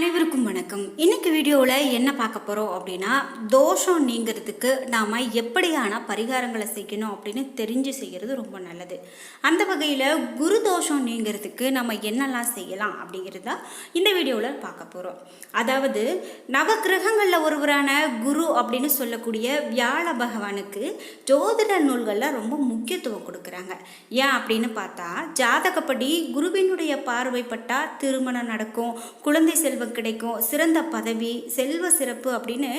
அனைவருக்கும் வணக்கம். இன்னைக்கு வீடியோவில் என்ன பார்க்க போகிறோம் அப்படின்னா தோஷம் நீங்கிறதுக்கு நாம் எப்படியான பரிகாரங்களை செய்யணும் அப்படின்னு தெரிஞ்சு செய்கிறது ரொம்ப நல்லது. அந்த வகையில் குரு தோஷம் நீங்கிறதுக்கு நம்ம என்னெல்லாம் செய்யலாம் அப்படிங்கிறத இந்த வீடியோவில் பார்க்க போகிறோம் அதாவது நவக்கிரகங்களில் ஒருவரான குரு அப்படின்னு சொல்லக்கூடிய வியாழ பகவானுக்கு ஜோதிட நூல்களில் ரொம்ப முக்கியத்துவம் கொடுக்குறாங்க. ஏன் அப்படின்னு பார்த்தா ஜாதகப்படி குருவினுடைய பார்வைப்பட்டால் திருமணம் நடக்கும் குழந்தை செல்வம் கிடைக்கும் சிறந்த பதவி செல்வ சிறப்பு அப்படின்னு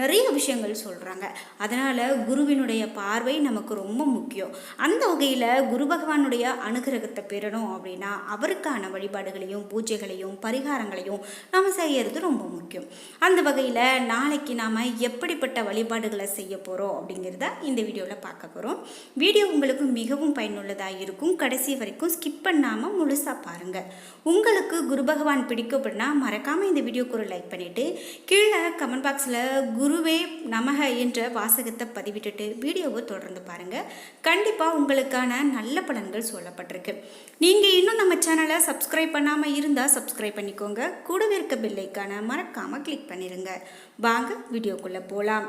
நிறைய விஷயங்கள் சொல்கிறாங்க அதனால் குருவினுடைய பார்வை நமக்கு ரொம்ப முக்கியம். அந்த வகையில் குரு பகவானுடைய அனுகிரகத்தை பெறணும் அப்படின்னா அவருக்கான வழிபாடுகளையும் பூஜைகளையும் பரிகாரங்களையும் நாம் செய்கிறது ரொம்ப முக்கியம். அந்த வகையில் நாளைக்கு நாம் எப்படிப்பட்ட வழிபாடுகளை செய்ய போகிறோம் அப்படிங்கிறத இந்த வீடியோவில் பார்க்க போகிறோம் வீடியோ உங்களுக்கு மிகவும் பயனுள்ளதாக இருக்கும். கடைசி வரைக்கும் ஸ்கிப் பண்ணாமல் முழுசாக பாருங்கள் உங்களுக்கு குரு பகவான் பிடிக்கும் அப்படின்னா மறக்காமல் இந்த வீடியோக்கு ஒரு லைக் பண்ணிவிட்டு கீழே கமெண்ட் பாக்ஸில் குருவே நமக என்ற வாசகத்தை பதிவிட்டுட்டு வீடியோவை தொடர்ந்து பாருங்கள் கண்டிப்பாக உங்களுக்கான நல்ல பலன்கள் சொல்லப்பட்டிருக்கு. நீங்கள் இன்னும் நம்ம சேனலை சப்ஸ்கிரைப் பண்ணாமல் இருந்தால் சப்ஸ்கிரைப் பண்ணிக்கோங்க. கூடவே இருக்க பெல்லைக்கான மறக்காமல் கிளிக் பண்ணிடுங்க வாங்க வீடியோக்குள்ளே போகலாம்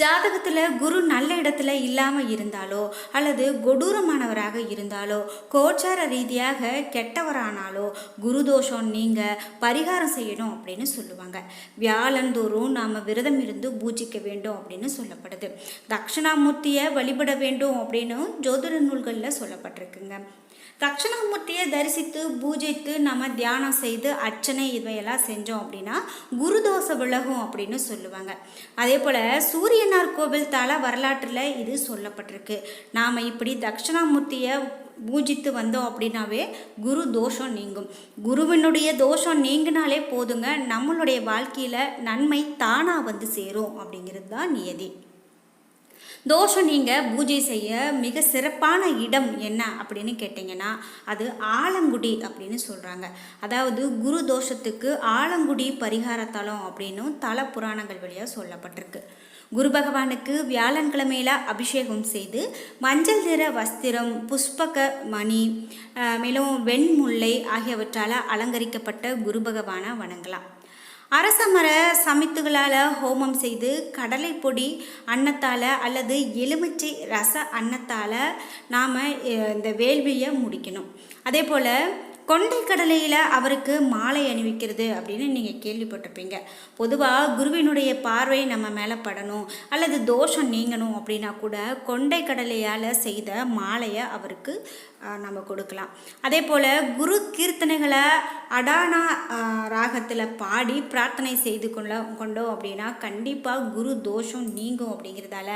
ஜாதகத்தில் குரு நல்ல இடத்துல இல்லாமல் இருந்தாலோ அல்லது கொடூரமானவராக இருந்தாலோ கோச்சார ரீதியாக கெட்டவரானாலோ குரு தோஷம் நீங்கள் பரிகாரம் செய்யணும் அப்படின்னு சொல்லுவாங்க. வியாழந்தோறும் நாம் விரதம் இருந்து பூஜிக்க வேண்டும் அப்படின்னு சொல்லப்படுது. தட்சிணாமூர்த்தியை வழிபட வேண்டும் அப்படின்னு ஜோதிட நூல்களில் சொல்லப்பட்டிருக்குங்க. தட்சிணாமூர்த்தியை தரிசித்து பூஜித்து நம்ம தியானம் செய்து அர்ச்சனை இவையெல்லாம் செஞ்சோம் அப்படின்னா குருதோஷ விலகும் அப்படின்னு சொல்லுவாங்க. அதே போல் சூரியனார் கோவில் தல வரலாற்றில் இது சொல்லப்பட்டிருக்கு. நாம் இப்படி தட்சிணாமூர்த்தியை பூஜித்து வந்தோம் அப்படின்னாவே குரு தோஷம் நீங்கும். குருவினுடைய தோஷம் நீங்கினாலே போதுங்க நம்மளுடைய வாழ்க்கையில் நன்மை தானாக வந்து சேரும் அப்படிங்கிறது தான் நியதி. தோஷம் நீங்கள் பூஜை செய்ய மிக சிறப்பான இடம் என்ன அப்படின்னு கேட்டிங்கன்னா அது ஆலங்குடி அப்படின்னு சொல்கிறாங்க அதாவது குரு தோஷத்துக்கு ஆலங்குடி பரிகாரத்தலம் அப்படின்னும் தல புராணங்கள் வழியாக சொல்லப்பட்டிருக்கு. குரு பகவானுக்கு வியாழன்கிழமையில அபிஷேகம் செய்து மஞ்சள் நிற வஸ்திரம் புஷ்பக மணி மேலும் வெண்முல்லை ஆகியவற்றால் அலங்கரிக்கப்பட்ட குரு பகவானை வணங்கலாம். அரச மர சமித்துகளால் ஹோமம் செய்து கடலை பொடி அன்னத்தால் அல்லது எலுமிச்சை ரச அன்னத்தால் நாம் இந்த வேள்வியை முடிக்கணும். அதே போல் கொண்டை கடலையில் அவருக்கு மாலை அணிவிக்கிறது அப்படின்னு நீங்கள் கேள்விப்பட்டிருப்பீங்க. பொதுவாக குருவினுடைய பார்வை நம்ம மேலே படணும் அல்லது தோஷம் நீங்கணும் அப்படின்னா கூட கொண்டை கடலையால் செய்த மாலையை அவருக்கு நம்ம கொடுக்கலாம். அதே போல் குரு கீர்த்தனைகளை அடானா ராகத்தில் பாடி பிரார்த்தனை செய்து கொள்ள கொண்டோம் அப்படின்னா கண்டிப்பாக குரு தோஷம் நீங்கும் அப்படிங்கிறதால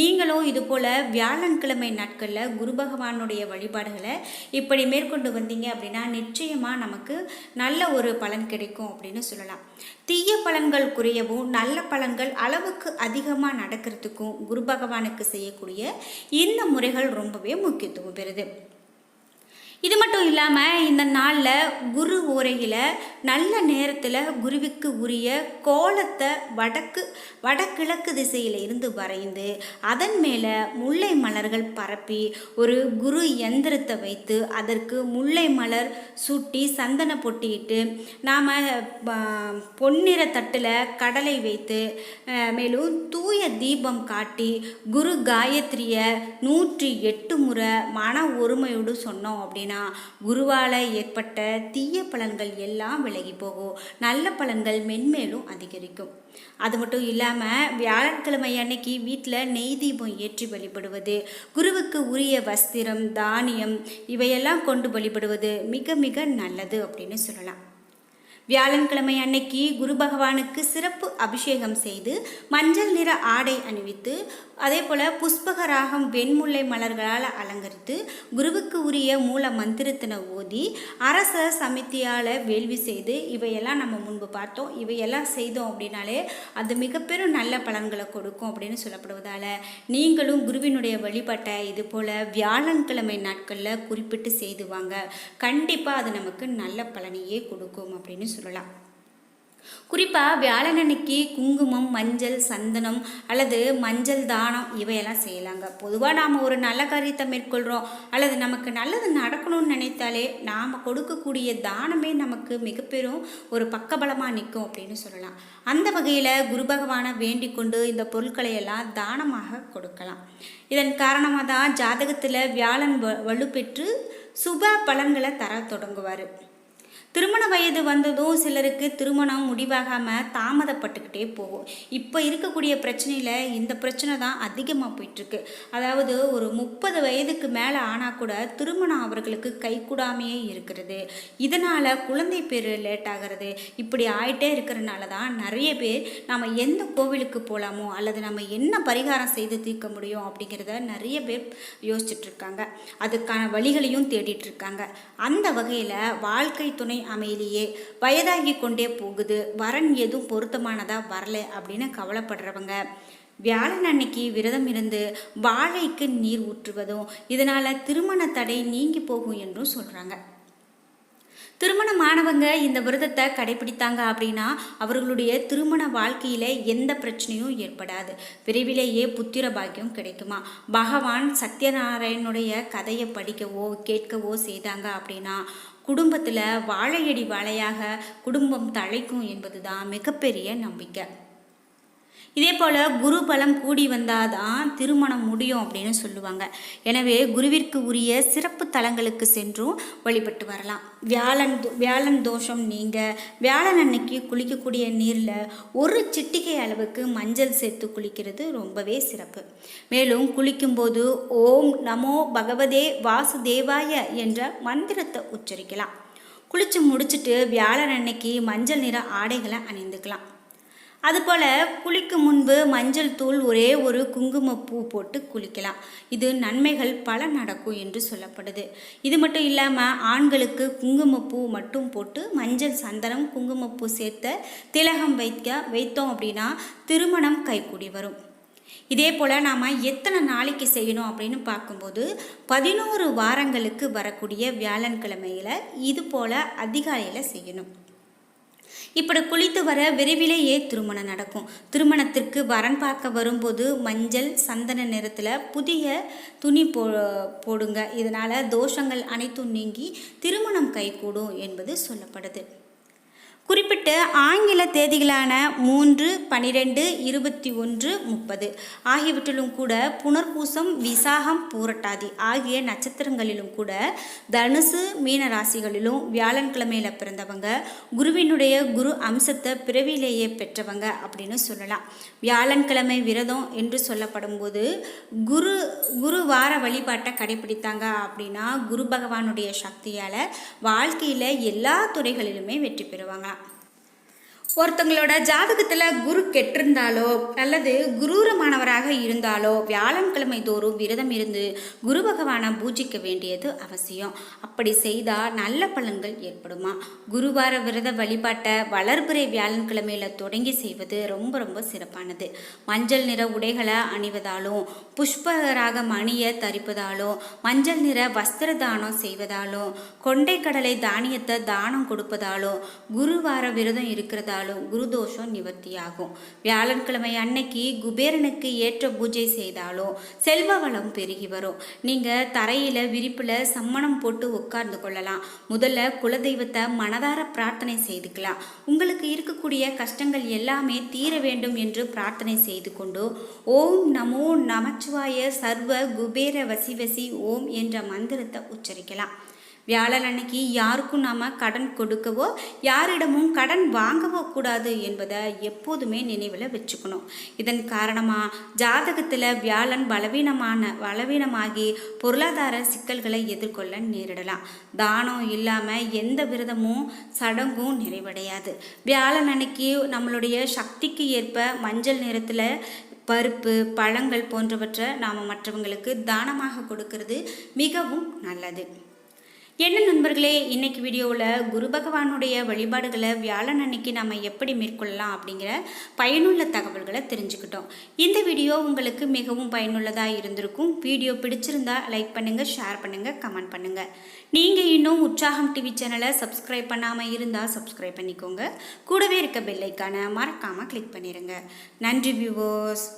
நீங்களும் இது போல் வியாழன்கிழமை நாட்களில் குரு பகவானுடைய வழிபாடுகளை இப்படி மேற்கொண்டு வந்தீங்க அப்படின்னா நிச்சயமாக நமக்கு நல்ல ஒரு பலன் கிடைக்கும் அப்படின்னு சொல்லலாம். தீய பலன்கள் குறையவும் நல்ல பலன்கள் அளவுக்கு அதிகமாக நடக்கிறதுக்கும் குரு பகவானுக்கு செய்யக்கூடிய இந்த முறைகள் ரொம்பவே முக்கியத்துவம் பெறுது. இது மட்டும் இல்லாமல் இந்த நாளில் குரு உரையில் நல்ல நேரத்தில் குருவிக்கு உரிய கோலத்தை வடக்கு வடகிழக்கு திசையில் இருந்து வரைந்து அதன் மேலே முல்லை மலர்கள் பரப்பி ஒரு குரு எந்திரத்தை வைத்து அதற்கு முல்லை மலர் சுட்டி சந்தன பொட்டிட்டு நாம் பொன்னிற தட்டில் கடலை வைத்து மேலும் தூய தீபம் காட்டி குரு காயத்ரியை நூற்றி எட்டு முறை மன ஒருமையோடு சொன்னோம் அப்படின்னா அப்படின்னா குருவால் ஏற்பட்ட தீய பலன்கள் எல்லாம் விலகி போகும். நல்ல பலன்கள் மென்மேலும் அதிகரிக்கும். அது மட்டும் இல்லாமல் வியாழக்கிழமை அன்னைக்கு வீட்டில் நெய் தீபம் ஏற்றி வழிபடுவது குருவுக்கு உரிய வஸ்திரம் தானியம் இவையெல்லாம் கொண்டு வழிபடுவது மிக மிக நல்லது அப்படின்னு சொல்லலாம். வியாழன்கிழமை அன்னைக்கு குரு பகவானுக்கு சிறப்பு அபிஷேகம் செய்து மஞ்சள் நிற ஆடை அணிவித்து அதே போல் புஷ்பக ராகம் வெண்முல்லை மலர்களால் அலங்கரித்து குருவுக்கு உரிய மூல மந்திரத்தினை ஓதி அரச சமித்தியால் வேள்வி செய்து இவையெல்லாம் நம்ம முன்பு பார்த்தோம். இவையெல்லாம் செய்தோம் அப்படின்னாலே அது மிகப்பெரும் நல்ல பலன்களை கொடுக்கும் அப்படின்னு சொல்லப்படுவதால் நீங்களும் குருவினுடைய வழிபாட்டை இது போல் வியாழன்கிழமை நாட்களில் குறிப்பிட்டு செய்துவாங்க கண்டிப்பாக அது நமக்கு நல்ல பலனையே கொடுக்கும் அப்படின்னு சொல்லலாம். குறிப்பாக வியாழனன்னைக்கு குங்குமம் மஞ்சள் சந்தனம் அல்லது மஞ்சள் தானம் இவையெல்லாம் செய்யலாங்க. பொதுவாக நாம் ஒரு நல்ல காரியத்தை மேற்கொள்கிறோம் அல்லது நமக்கு நல்லது நடக்கணும்னு நினைத்தாலே நாம் கொடுக்கக்கூடிய தானமே நமக்கு மிகப்பெரும் ஒரு பக்கபலமாக நிற்கும் அப்படின்னு சொல்லலாம். அந்த வகையில் குரு பகவானை வேண்டிக் கொண்டு இந்த பொருட்களை எல்லாம் தானமாக கொடுக்கலாம். இதன் காரணமாக தான் ஜாதகத்தில் வியாழன் வ வலுப்பெற்று சுப பலன்களை தர தொடங்குவார். திருமண வயது வந்ததும் சிலருக்கு திருமணம் முடிவாகாமல் தாமதப்பட்டுக்கிட்டே போகும். இப்போ இருக்கக்கூடிய பிரச்சனையில் இந்த பிரச்சனை தான் அதிகமாக போயிட்டுருக்கு. அதாவது ஒரு முப்பது வயதுக்கு மேலே ஆனால் கூட திருமணம் அவர்களுக்கு கைகூடாமையே இருக்கிறது. இதனால் குழந்தை பேர் லேட் ஆகிறது இப்படி ஆயிட்டே இருக்கிறனால தான் நிறைய பேர் நம்ம எந்த கோவிலுக்கு போகலாமோ அல்லது நம்ம என்ன பரிகாரம் செய்து தீர்க்க முடியும் அப்படிங்கிறத நிறைய பேர் யோசிச்சுட்ருக்காங்க அதுக்கான வழிகளையும் தேடிட்டுருக்காங்க அந்த வகையில் வாழ்க்கை துணை அமையிலேயே. வயதாகி கொண்டே போகுது. வரன் எதுவும் பொருத்தமானதா வரல அப்படின்னு கவலைப்படுறவங்க. வியாழன் அன்னைக்கு விரதம் இருந்து வாழைக்கு நீர் ஊற்றுவதும் இதனால் திருமண தடை நீங்கி போகும் என்றும் சொல்கிறாங்க திருமணமானவங்க இந்த விரதத்தை கடைபிடித்தாங்க அப்படின்னா அவர்களுடைய திருமண வாழ்க்கையில் எந்த பிரச்சனையும் ஏற்படாது. விரைவிலேயே புத்திர பாக்கியம் கிடைக்குமா? பகவான் சத்யநாராயணனுடைய கதையை படிக்கவோ கேட்கவோ செய்தாங்க அப்படின்னா குடும்பத்தில் வாழையடி வாழையாக குடும்பம் தழைக்கும் என்பது தான் மிகப்பெரிய நம்பிக்கை. இதே போல் குரு பலம் கூடி வந்தால் தான் திருமணம் முடியும் அப்படின்னு சொல்லுவாங்க. எனவே குருவிற்கு உரிய சிறப்பு தலங்களுக்கு சென்றும் வழிபட்டு வரலாம். வியாழன் வியாழன் தோஷம் நீங்க வியாழன் அன்னைக்கு குளிக்கக்கூடிய நீரில் ஒரு சிட்டிகை அளவுக்கு மஞ்சள் சேர்த்து குளிக்கிறது ரொம்பவே சிறப்பு. மேலும் குளிக்கும்போது ஓம் நமோ பகவதே வாசுதேவாய என்ற மந்திரத்தை உச்சரிக்கலாம். குளித்து முடிச்சுட்டு வியாழன் அன்னைக்கு மஞ்சள் நிற ஆடைகளை அணிந்துக்கலாம். அதுபோல் குளிக்கும் முன்பு மஞ்சள் தூள் ஒரே ஒரு குங்குமப்பூ போட்டு குளிக்கலாம். இது நன்மைகள் பல நடக்கும் என்று சொல்லப்படுது. இது மட்டும் இல்லாமல் ஆண்களுக்கு குங்குமப்பூ மட்டும் போட்டு மஞ்சள் சந்தனம் குங்குமப்பூ சேர்த்த திலகம் வைக்க வைத்தோம் அப்படின்னா திருமணம் கைகூடி வரும். இதே போல் நாம் எத்தனை நாளைக்கு செய்யணும் அப்படின்னு பார்க்கும்போது பதினோரு வாரங்களுக்கு வரக்கூடிய வியாழன்கிழமையில் இது போல் அதிகாலையில் செய்யணும். இப்படி குளித்து வர விரைவிலேயே திருமணம் நடக்கும். திருமணத்திற்கு வரன் பார்க்க வரும்போது மஞ்சள் சந்தன நிறத்தில் புதிய துணி போ போடுங்க. இதனால் தோஷங்கள் அனைத்தும் நீங்கி திருமணம் கைகூடும் என்பது சொல்லப்படுது. குறிப்பிட்டு ஆங்கில தேதிகளான மூன்று பனிரெண்டு இருபத்தி ஒன்று முப்பது. ஆகியவற்றிலும் கூட புனர்பூசம் விசாகம் பூரட்டாதி ஆகிய நட்சத்திரங்களிலும் கூட தனுசு மீன ராசிகளிலும் வியாழன்கிழமையில் பிறந்தவங்க குருவினுடைய குரு அம்சத்தை பிறவியிலேயே பெற்றவங்க அப்படின்னு சொல்லலாம். வியாழன்கிழமை விரதம் என்று சொல்லப்படும் போது குரு குரு வார வழிபாட்டை கடைபிடித்தாங்க அப்படின்னா குரு பகவானுடைய சக்தியால் வாழ்க்கையில் எல்லா துறைகளிலுமே வெற்றி பெறுவாங்களாம். ஒருத்தங்களோட ஜாதகத்தில் குரு கெட்டிருந்தாலோ அல்லது குரூரமானவராக இருந்தாலோ வியாழன்கிழமை தோறும் விரதம் இருந்து குரு பகவானை பூஜிக்க வேண்டியது அவசியம். அப்படி செய்தால் நல்ல பலன்கள் ஏற்படுமா? குருவார விரத வழிபாட்டை வளர்பிறை வியாழன்கிழமையில் தொடங்கி செய்வது ரொம்ப ரொம்ப சிறப்பானது. மஞ்சள் நிற உடைகளை அணிவதாலும் புஷ்பராக மணியை தரிப்பதாலும் மஞ்சள் நிற வஸ்திர தானம் செய்வதாலும் கொண்டைக்கடலை தானியத்தை தானம் கொடுப்பதாலும் குருவார விரதம் இருக்கிறதாலும் குருதோஷம் நிவர்த்தியாகும். வியாழன்கிழமை அன்னைக்கு குபேரனுக்கு ஏற்ற பூஜை செய்தாலும் செல்வ வளம் பெருகி வரும். நீங்கள் தரையில் விரிப்பில் சம்மணம் போட்டு உட்கார்ந்து கொள்ளலாம். முதல்ல குலதெய்வத்தை மனதார பிரார்த்தனை செய்துக்கலாம். உங்களுக்கு இருக்கக்கூடிய கஷ்டங்கள் எல்லாமே தீர வேண்டும் என்று பிரார்த்தனை செய்து கொண்டு ஓம் நமோ நமச்சிவாய சர்வ குபேர வசி வசி ஓம் என்ற மந்திரத்தை உச்சரிக்கலாம். வியாழன் அன்னைக்கு யாருக்கும் நாம் கடன் கொடுக்கவோ யாரிடமும் கடன் வாங்கவோ கூடாது என்பதை எப்போதுமே நினைவில் வச்சுக்கணும். இதன் காரணமாக ஜாதகத்தில் வியாழன் பலவீனமான பலவீனமாகி பொருளாதார சிக்கல்களை எதிர்கொள்ள நேரிடலாம். தானம் இல்லாமல் எந்த விரதமும் சடங்கும் நிறைவடையாது. வியாழன் அன்னைக்கு நம்மளுடைய சக்திக்கு ஏற்ப மஞ்சள் நிறத்தில் பருப்பு பழங்கள் போன்றவற்றை நாம் மற்றவங்களுக்கு தானமாக கொடுக்கறது மிகவும் நல்லது. என்ன நண்பர்களே இன்னைக்கு வீடியோவில் குரு பகவானுடைய வழிபாடுகளை வியாழன் அன்னைக்கு நம்ம எப்படி மேற்கொள்ளலாம் அப்படிங்கிற பயனுள்ள தகவல்களை தெரிஞ்சுக்கிட்டோம். இந்த வீடியோ உங்களுக்கு மிகவும் பயனுள்ளதாக இருந்திருக்கும். வீடியோ பிடிச்சிருந்தா லைக் பண்ணுங்கள் ஷேர் பண்ணுங்கள் கமெண்ட் பண்ணுங்கள் நீங்கள் இன்னும் உற்சாகம் டிவி சேனலை சப்ஸ்கிரைப் பண்ணாமல் இருந்தால் சப்ஸ்கிரைப் பண்ணிக்கோங்க. கூடவே இருக்க பெல்லைக்கான மறக்காமல் கிளிக் பண்ணிடுங்க நன்றி வியூவர்ஸ்